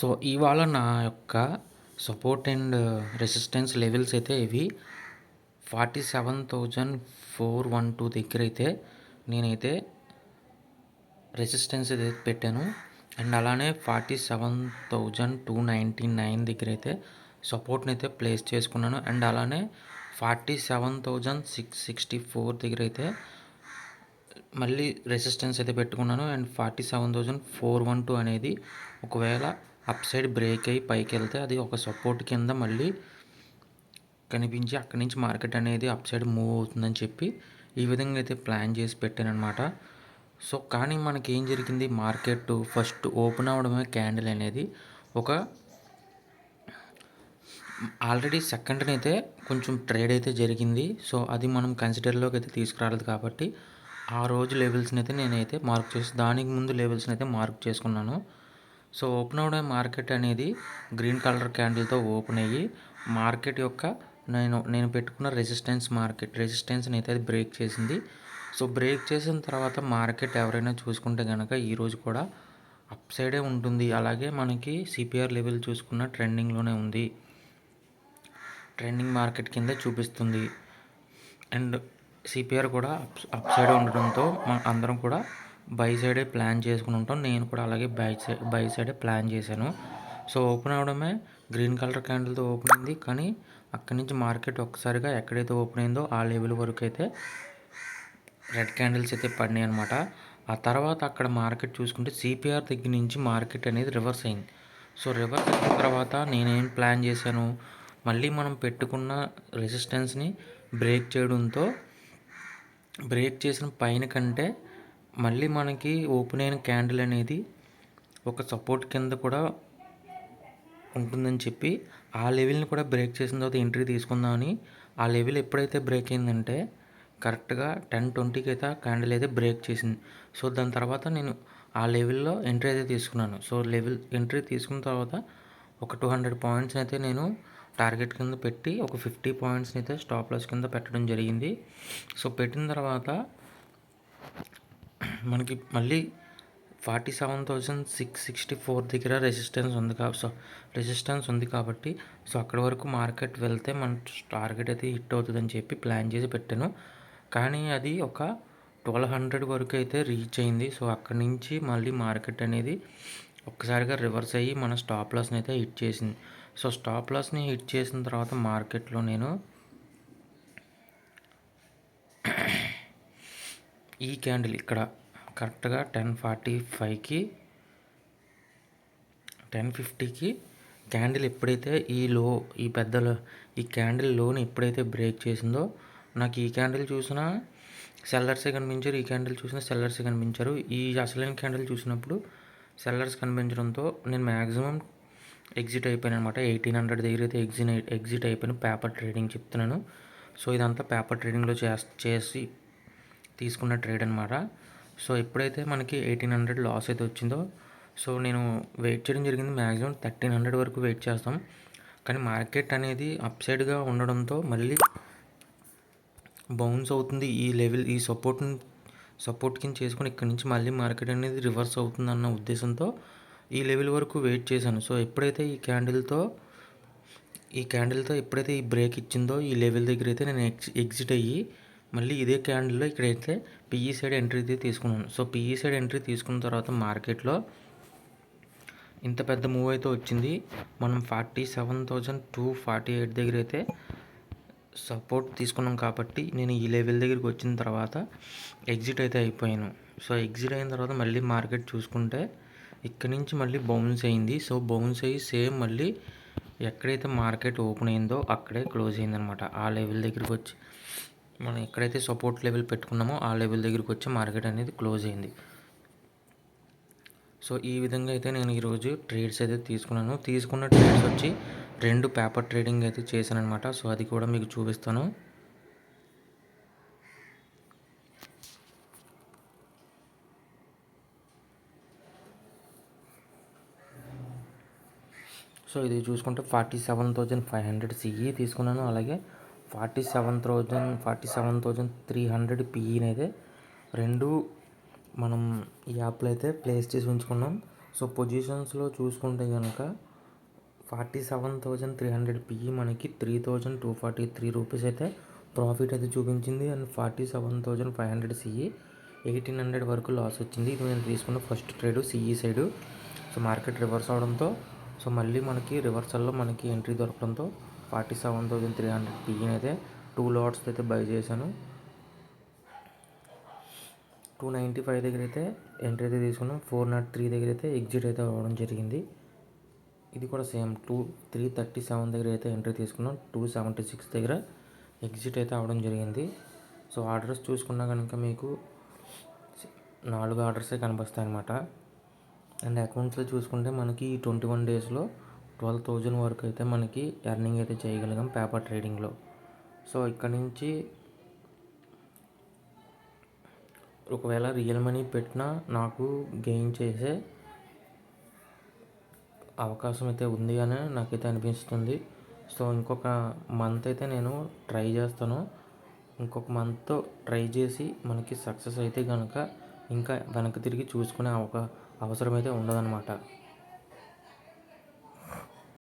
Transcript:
So ఇవాళ నా యొక్క సపోర్ట్ అండ్ రెసిస్టెన్స్ లెవెల్స్ అయితే ఇవి. Forty seven thousand four one two దగ్గర అయితే నేనైతే రెసిస్టెన్స్ అయితే పెట్టాను. అండ్ అలానే forty seven thousand two ninety nine దగ్గర అయితే సపోర్ట్ని అయితే ప్లేస్ చేసుకున్నాను. అండ్ అలానే forty seven thousand six sixty four దగ్గర అయితే మళ్ళీ రెసిస్టెన్స్ అయితే పెట్టుకున్నాను. And forty seven thousand four one two అనేది ఒకవేళ అప్ సైడ్ బ్రేక్ అయ్యి పైకి వెళ్తే అది ఒక సపోర్ట్ కింద మళ్ళీ కనిపించి అక్కడి నుంచి మార్కెట్ అనేది అప్ సైడ్ మూవ్ అవుతుందని చెప్పి ఈ విధంగా అయితే ప్లాన్ చేసి పెట్టాను అనమాట సో కానీ మనకి ఏం జరిగింది? మార్కెట్ ఫస్ట్ ఓపెన్ అవడమే క్యాండిల్ అనేది ఒక ఆల్రెడీ సెకండ్ని అయితే కొంచెం ట్రేడ్ అయితే జరిగింది. సో అది మనం కన్సిడర్లోకి అయితే తీసుకురాలేదు కాబట్టి ఆ రోజు లెవెల్స్ని అయితే నేనైతే మార్క్ చేసి దానికి ముందు లెవెల్స్ని అయితే మార్క్ చేసుకున్నాను. సో ఓపెన్ అవడం మార్కెట్ అనేది గ్రీన్ కలర్ క్యాండిల్తో ఓపెన్ అయ్యి మార్కెట్ యొక్క నేను నేను పెట్టుకున్న రెసిస్టెన్స్ మార్కెట్ రెసిస్టెన్స్ని అయితే అది బ్రేక్ చేసింది. సో బ్రేక్ చేసిన తర్వాత మార్కెట్ ఎవరైనా చూసుకుంటే కనుక ఈరోజు కూడా అప్ సైడే ఉంటుంది. అలాగే మనకి సిపిఆర్ లెవెల్ చూసుకున్న ట్రెండింగ్లోనే ఉంది. ట్రెండింగ్ మార్కెట్ కింద చూపిస్తుంది. అండ్ సిపిఆర్ కూడా అప్ అప్ సైడ్ ఉండడంతో మన అందరం కూడా బై సైడే ప్లాన్ చేసుకుని ఉంటాం. నేను కూడా అలాగే బై సైడ్ బై సైడే ప్లాన్ చేశాను. సో ఓపెన్ అవడమే గ్రీన్ కలర్ క్యాండిల్తో ఓపెన్ అయింది. కానీ అక్కడి నుంచి మార్కెట్ ఒక్కసారిగా ఎక్కడైతే ఓపెన్ అయిందో ఆ లెవెల్ వరకు అయితే రెడ్ క్యాండిల్స్ అయితే పడినాయి అనమాట ఆ తర్వాత అక్కడ మార్కెట్ చూసుకుంటే సిపిఆర్ దగ్గర నుంచి మార్కెట్ అనేది రివర్స్ అయింది. సో రివర్స్ అయిన తర్వాత నేనేం ప్లాన్ చేశాను? మళ్ళీ మనం పెట్టుకున్న రెసిస్టెన్స్ని బ్రేక్ చేయడంతో బ్రేక్ చేసిన పైన కంటే మళ్ళీ మనకి ఓపెన్ అయిన క్యాండిల్ అనేది ఒక సపోర్ట్ కింద కూడా ఉంటుందని చెప్పి ఆ లెవెల్ని కూడా బ్రేక్ చేసిన తర్వాత ఎంట్రీ తీసుకుందామని ఆ లెవెల్ ఎప్పుడైతే బ్రేక్ అయిందంటే కరెక్ట్గా టెన్ ట్వంటీకి అయితే క్యాండిల్ అయితే బ్రేక్ చేసింది. సో దాని తర్వాత నేను ఆ లెవెల్లో ఎంట్రీ అయితే తీసుకున్నాను. సో లెవెల్ ఎంట్రీ తీసుకున్న తర్వాత ఒక టూ హండ్రెడ్ పాయింట్స్ అయితే నేను టార్గెట్ కింద పెట్టి ఒక ఫిఫ్టీ పాయింట్స్ని అయితే స్టాప్ లాస్ కింద పెట్టడం జరిగింది. సో పెట్టిన తర్వాత మనకి మళ్ళీ forty seven thousand six sixty four దగ్గర రెసిస్టెన్స్ ఉంది కా సో రెసిస్టెన్స్ ఉంది కాబట్టి సో అక్కడి వరకు మార్కెట్ వెళ్తే మన టార్గెట్ అయితే హిట్ అవుతుందని చెప్పి ప్లాన్ చేసి పెట్టాను. కానీ అది ఒక ట్వెల్వ్ హండ్రెడ్ వరకు అయితే రీచ్ అయింది. సో అక్కడి నుంచి మళ్ళీ మార్కెట్ అనేది ఒక్కసారిగా రివర్స్ అయ్యి మన స్టాప్ లాస్ని అయితే హిట్ చేసింది. సో స్టాప్ లాస్ని హిట్ చేసిన తర్వాత మార్కెట్లో నేను ఈ క్యాండిల్ ఇక్కడ కరెక్ట్గా టెన్ ఫార్టీ ఫైవ్కి టెన్ ఫిఫ్టీకి క్యాండిల్ ఎప్పుడైతే ఈ లో ఈ పెద్ద ఈ క్యాండిల్లోని ఎప్పుడైతే బ్రేక్ చేసిందో నాకు ఈ క్యాండిల్ చూసినా సెల్లర్సే కనిపించారు ఈ క్యాండిల్ చూసినా సెల్లర్సే కనిపించారు. ఈ అసలైన క్యాండిల్ చూసినప్పుడు సెల్లర్స్ కనిపించడంతో నేను మ్యాక్సిమం ఎగ్జిట్ అయిపోయాను అనమాట ఎయిటీన్ హండ్రెడ్ దగ్గర అయితే ఎగ్జిట్ ఎగ్జిట్ అయిపోయాను. పేపర్ ట్రేడింగ్ చెప్తున్నాను. సో ఇదంతా పేపర్ ట్రేడింగ్లో చేసి తీసుకున్న ట్రేడ్ అనమాట సో ఎప్పుడైతే మనకి ఎయిటీన్ హండ్రెడ్ లాస్ అయితే వచ్చిందో సో నేను వెయిట్ చేయడం జరిగింది. మ్యాక్సిమం థర్టీన్ హండ్రెడ్ వరకు వెయిట్ చేస్తాం. కానీ మార్కెట్ అనేది అప్ సైడ్గా ఉండడంతో మళ్ళీ బౌన్స్ అవుతుంది. ఈ లెవెల్ ఈ సపోర్ట్ని సపోర్ట్ కింద చేసుకుని ఇక్కడ నుంచి మళ్ళీ మార్కెట్ అనేది రివర్స్ అవుతుంది అన్న ఉద్దేశంతో ఈ లెవెల్ వరకు వెయిట్ చేశాను. సో ఎప్పుడైతే ఈ క్యాండిల్తో ఈ క్యాండిల్తో ఎప్పుడైతే ఈ బ్రేక్ ఇచ్చిందో ఈ లెవెల్ దగ్గర అయితే నేను ఎగ్జిట్ అయ్యి మళ్ళీ ఇదే క్యాండిల్లో ఇక్కడైతే పిఈ సైడ్ ఎంట్రీ అయితే తీసుకున్నాను. సో పిఈ సైడ్ ఎంట్రీ తీసుకున్న తర్వాత మార్కెట్లో ఇంత పెద్ద మూవ్ అయితే వచ్చింది. మనం forty seven thousand two forty eight దగ్గర అయితే సపోర్ట్ తీసుకున్నాం కాబట్టి నేను ఈ లెవెల్ దగ్గరికి వచ్చిన తర్వాత ఎగ్జిట్ అయితే అయిపోయాను. సో ఎగ్జిట్ అయిన తర్వాత మళ్ళీ మార్కెట్ చూసుకుంటే ఇక్కడ నుంచి మళ్ళీ బౌన్స్ అయింది. సో బౌన్స్ అయ్యి సేమ్ మళ్ళీ ఎక్కడైతే మార్కెట్ ఓపెన్ అయిందో అక్కడే క్లోజ్ అయిందనమాట ఆ లెవెల్ దగ్గరికి వచ్చి. మనం ఎక్కడైతే సపోర్ట్ లెవెల్ పెట్టుకున్నామో ఆ లెవెల్ దగ్గరికి వచ్చి మార్కెట్ అనేది క్లోజ్ అయింది. సో ఈ విధంగా అయితే నేను ఈరోజు ట్రేడ్స్ అయితే తీసుకున్నాను. తీసుకున్న ట్రేడ్స్ వచ్చి రెండు పేపర్ ట్రేడింగ్ అయితే చేశాను అనమాట సో అది కూడా మీకు చూపిస్తాను. సో ఇది చూసుకుంటే forty seven thousand five hundred CE తీసుకున్నాను. అలాగే forty seven thousand forty seven thousand three hundred పిఈని అయితే రెండు మనం ఈ యాప్లో అయితే ప్లేస్ చేసి ఉంచుకున్నాం. సో పొజిషన్స్లో చూసుకుంటే కనుక forty seven thousand three hundred PE మనకి three thousand two forty three rupees అయితే ప్రాఫిట్ అయితే చూపించింది. And forty seven thousand five hundred CE eighteen hundred వరకు లాస్ వచ్చింది. ఇది నేను తీసుకున్న first trade CE side so market reverse అవడంతో సో మళ్ళీ మనకి రివర్సల్లో మనకి entry దొరకడంతో forty seven thousand three hundred పిఈని అయితే టూ లాట్స్ అయితే బై చేశాను. టూ నైంటీ ఫైవ్ దగ్గర అయితే ఎంట్రీ అయితే తీసుకున్నాం. ఫోర్ నాట్ త్రీ దగ్గర అయితే ఎగ్జిట్ అయితే అవ్వడం జరిగింది. ఇది కూడా same two three thirty seven దగ్గర అయితే ఎంట్రీ తీసుకున్నాం. టూ సెవెంటీ సిక్స్ దగ్గర ఎగ్జిట్ అయితే అవ్వడం జరిగింది. సో ఆర్డర్స్ చూసుకున్నా కనుక మీకు నాలుగు ఆర్డర్సే కనిపిస్తాయి అనమాట అండ్ అకౌంట్స్లో చూసుకుంటే మనకి ట్వంటీ వన్ డేస్లో ట్వెల్వ్ థౌజండ్ వరకు అయితే మనకి ఎర్నింగ్ అయితే చేయగలిగాం పేపర్ ట్రేడింగ్లో సో ఇక్కడ నుంచి ఒకవేళ రియల్ మనీ పెట్టినా నాకు గెయిన్ చేసే అవకాశం అయితే ఉంది అని నాకైతే అనిపిస్తుంది. సో ఇంకొక మంత్ అయితే నేను ట్రై చేస్తాను. ఇంకొక మంత్తో ట్రై చేసి మనకి సక్సెస్ అయితే కనుక ఇంకా వెనక్కి తిరిగి చూసుకునే అవకా అవసరం అయితే ఉండదన్నమాట.